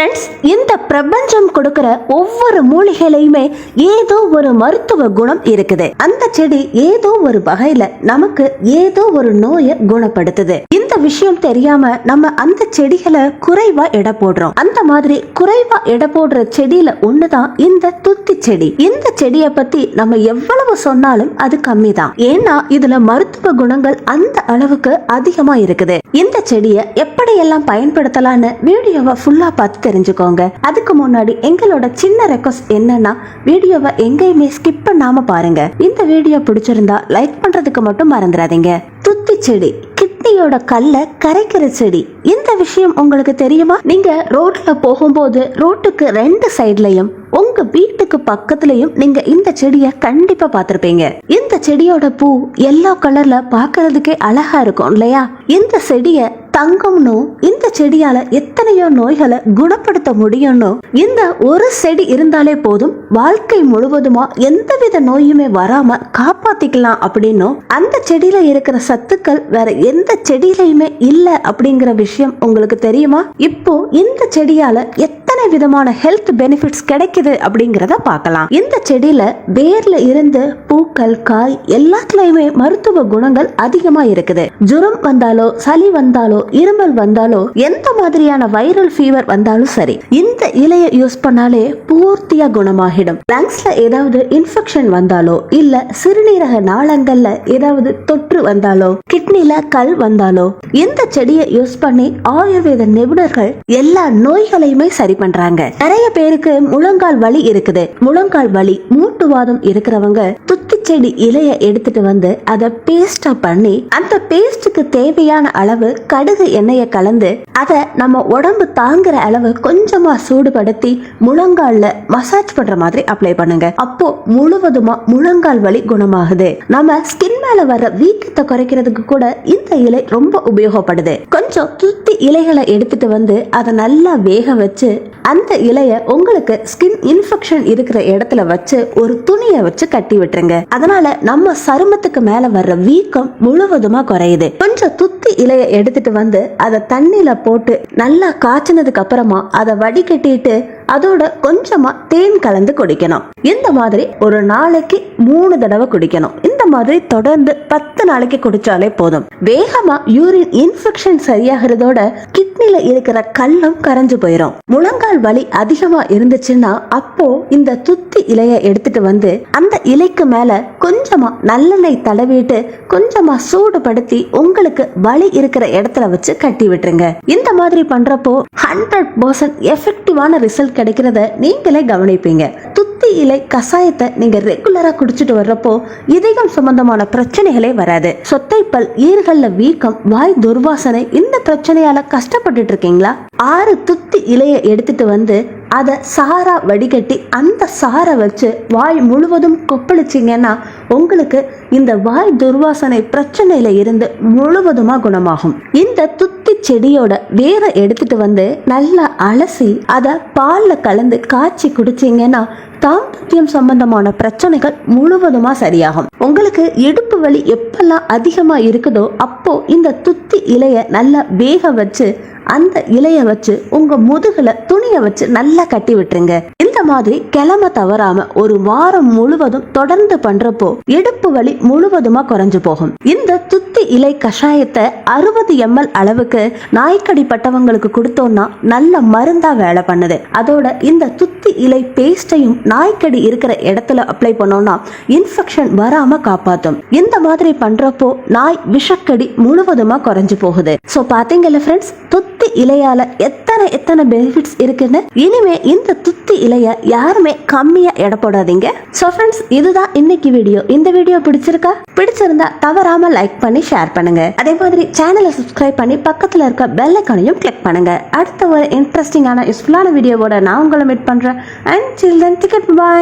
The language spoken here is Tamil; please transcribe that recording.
ஃப்ரெண்ட்ஸ் இந்த பிரபஞ்சம் கொடுக்கிற ஒவ்வொரு மூலிகையிலையுமே ஏதோ ஒரு மருத்துவ குணம் இருக்குது. அந்த செடி ஏதோ ஒரு வகையில நமக்கு ஏதோ ஒரு நோயை குணப்படுத்துது. இந்த விஷயம் தெரியாம நம்ம அந்த செடிகளை குறைவா எடை போடுறோம். அந்த மாதிரி குறைவா எடை போடுற செடியில ஒண்ணுதான் இந்த துத்தி செடி. இந்த செடியை பத்தி நம்ம எவ்வளவு சொன்னாலும் அது கம்மி தான் ஏன்னா இதுல மருத்துவ குணங்கள் அந்த அளவுக்கு அதிகமா இருக்குது. இந்த செடியை எப்படியெல்லாம் பயன்படுத்தலாம்னு வீடியோவை ஃபுல்லா பார்த்து தெரிஞ்சுக்கோங்க. அதுக்கு முன்னாடி எங்களோட சின்ன ரெக்வஸ்ட் என்னன்னா வீடியோவை எங்கேயுமே ஸ்கிப் பண்ணாம பாருங்க. இந்த வீடியோ பிடிச்சிருந்தா லைக் பண்றதுக்கு மட்டும் மறந்துடாதீங்க. துத்தி செடி. கிட்னியோட கல்ல கரைக்கிற செடி. இந்த விஷயம் உங்களுக்கு தெரியுமா? நீங்க ரோட்ல போகும்போது ரோட்டுக்கு ரெண்டு சைட்லயும் உங்க வீட்டுக்கு பக்கத்துலயும் நீங்க இந்த செடிய கண்டிப்பா பாத்திருப்பீங்க இந்த செடியோட பூ எல்லோ கலர்ல பாக்குறதுக்கே அழகா இருக்கும் இல்லையா? இந்த செடிய தங்கம்னு இந்த செடியால எத்தனையோ நோய்களை குணப்படுத்த முடியும்னு இந்த ஒரு செடி இருந்தாலே போதும் வாழ்க்கை முழுவதுமா எந்தவித நோயுமே வராம காப்பாத்திக்கலாம் அப்படின்னும் அந்த செடியில இருக்கிற சத்துக்கள் வேற எந்த செடியிலையுமே இல்ல அப்படிங்கிற விஷயம் உங்களுக்கு தெரியுமா? இப்போ இந்த செடியால எத்தனை விதமான ஹெல்த் பெனிஃபிட்ஸ் கிடைக்குது அப்படிங்கறத பார்க்கலாம். இந்த செடியில வேர்ல இருந்து பூக்கள் காய் எல்லாத்துலயுமே மருத்துவ குணங்கள் அதிகமா இருக்குது. ஜுரம் வந்தாலோ சளி வந்தாலோ இருமல் வந்தாலோ எந்த மாதிரியான வைரல் ஃபீவர் வந்தாலும் சரி இந்த இலையை யூஸ் பண்ணாலே பூர்த்தியா குணமாகிடும். லங்ஸ்ல ஏதாவது இன்ஃபெக்ஷன் வந்தாலோ இல்ல சிறுநீரக நாளங்கள்ல ஏதாவது தொற்று வந்தாலோ கிட்னில கல் வந்தாலோ இந்த செடியை யூஸ் பண்ணி ஆயுர்வேத நிபுணர்கள் எல்லா நோய்களையுமே சரி பண்றாங்க. நிறைய பேருக்கு முழங்கால் வலி இருக்குது. முழங்கால் வலி மூட்டுவாதம் இருக்கிறவங்க துத்தி செடி இலைய எடுத்துட்டு வந்து அதை பேஸ்டா பண்ணி அந்த பேஸ்டுக்கு தேவையான அளவு கடுகு எண்ணெயை கலந்து அதை நம்ம உடம்பு தாங்குற அளவு கொஞ்சமா சூடுபடுத்தி முழங்கால்ல மசாஜ் பண்ற மாதிரி அப்ளை பண்ணுங்க. அப்போ முழுவதுமா முழங்கால் வலி குணமாகுது. நம்ம ஸ்கின் மேல வர வீக்கத்தை குறைக்கிறதுக்கு கூட இந்த இலை ரொம்ப உபயோகப்படுது. கொஞ்சம் துத்தி இலைகளை எடுத்துட்டு வந்து அதை நல்லா வேக வச்சு அந்த இலைய உங்களுக்கு ஸ்கின் இன்ஃபெக்ஷன் இருக்கிற இடத்துல வச்சு ஒரு துணியை வச்சு கட்டி விட்டுருங்க. அதனால நம்ம சருமத்துக்கு மேல வர்ற வீக்கம் முழுவதுமா குறையுது. கொஞ்சம் துத்தி இலைய எடுத்துட்டு வந்து அதை தண்ணியில போட்டு நல்லா காய்ச்சினதுக்கு அப்புறமா அதை வடிகட்டிட்டு அதோட கொஞ்சமா தேன் கலந்து குடிக்கணும். இந்த மாதிரி ஒரு நாளைக்கு மூணு தடவை குடிக்கணும். இந்த மாதிரி தொடர்ந்து பத்து நாளைக்கு குடிச்சாலே போதும். வேகமா யூரின் இன்ஃபெக்ஷன் சரியாகிறதோட கிட்னில இருக்கிற கல்லும் கரைஞ்சு போயிடும் முழங்கால் வலி அதிகமா இருந்துச்சுன்னா அப்போ இந்த துத்தி இலைய எடுத்துட்டு வந்து அந்த இலைக்கு மேல கொஞ்சமா நல்லெண்ணெய் தடவிட்டு கொஞ்சமா சூடுபடுத்தி உங்களுக்கு வலி இருக்கிற இடத்துல வச்சு கட்டி விட்டுருங்க. இந்த மாதிரி பண்றப்போ ஹண்ட்ரட் பர்சன்ட் எஃபெக்டிவான ரிசல்ட் கிடைக்கிறத நீங்களே கவனிப்பீங்க. துத்தி இலை கஷாயத்தை நீங்க ரெகுலரா குடிச்சிட்டு வர்றப்போ இதயம் சம்பந்தமான பிரச்சனைகளே வராது. சொத்தைப்பல் ஈர்கள்ல வீக்கம் வாய் துர்வாசனை இந்த பிரச்சனையால கஷ்டப்பட்டுட்டு இருக்கீங்களா? ஆறு துத்தி இலைய எடுத்துட்டு வந்து அதை சாரா வடிகட்டி அந்த சாரை வச்சு வாய் முழுவதும் கொப்பளிச்சிங்கன்னா உங்களுக்கு இந்த வாய் துர்வாசனை பிரச்சனையில இருந்து முழுவதுமா குணமாகும். இந்த துத்தி செடியோட வேரை எடுத்துட்டு வந்து நல்லா அலசி அதை பால்ல கலந்து காய்ச்சி குடிச்சீங்கன்னா தாம்பத்தியம் சம்பந்தமான பிரச்சனைகள் முழுவதுமா சரியாகும். உங்களுக்கு இடுப்பு வலி எப்பெல்லாம் அதிகமா இருக்குதோ அப்போ இந்த துத்தி இலைய நல்லா வேக வச்சு அந்த இலைய வச்சு உங்க முதுகுல துணிய வச்சு நல்லா கட்டி விட்டுருங்க. இந்த மாதிரி கிளம்ப தவறாம ஒரு வாரம் முழுவதும் தொடர்ந்து பண்றப்போ இடுப்பு வலி முழுவதுமா குறைஞ்சு போகும். இந்த துத்தி இலை கஷாயத்தை அறுபது எம்எல் அளவுக்கு நாய்க்கடி பட்டவங்களுக்கு கொடுத்தோம்னா நல்ல மருந்தா வேலை பண்ணுது. அதோட இந்த துத்தி இலை பேஸ்டையும் நாய்க்கடி இருக்கிற இடத்துல அப்ளை பண்ணோம்னா இன்ஃபெக்ஷன் வராம காப்பாத்தும். இந்த மாதிரி பண்றப்போ நாய் விஷக்கடி முழுவதுமா குறைஞ்சு போகுது. சோ பாத்தீங்கல்ல ஃப்ரெண்ட்ஸ் துத்தி இலையால எத்தனை எத்தனை பெனிஃபிட்ஸ் இருக்குன்னு? இனிமே இந்த துத்தி இலைய யாருமே கம்மியா எடை போடாதீங்க. சோ ஃப்ரெண்ட்ஸ் இதுதான் இன்னைக்கு வீடியோ இந்த வீடியோ பிடிச்சிருக்கா? பிடிச்சிருந்தா தவறாம லைக் பண்ணி ஷேர் பண்ணுங்க. அதே மாதிரி சேனலை சப்ஸ்கிரைப் பண்ணி பக்கத்துல இருக்க பெல் ஐக்கனையும் கிளிக் பண்ணுங்க. அடுத்த ஒரு இன்ட்ரெஸ்டிங்கான யூஸ்ஃபுல்லான வீடியோவோட நான் உங்களை மீட் பண்றேன். And children ticket bye. bye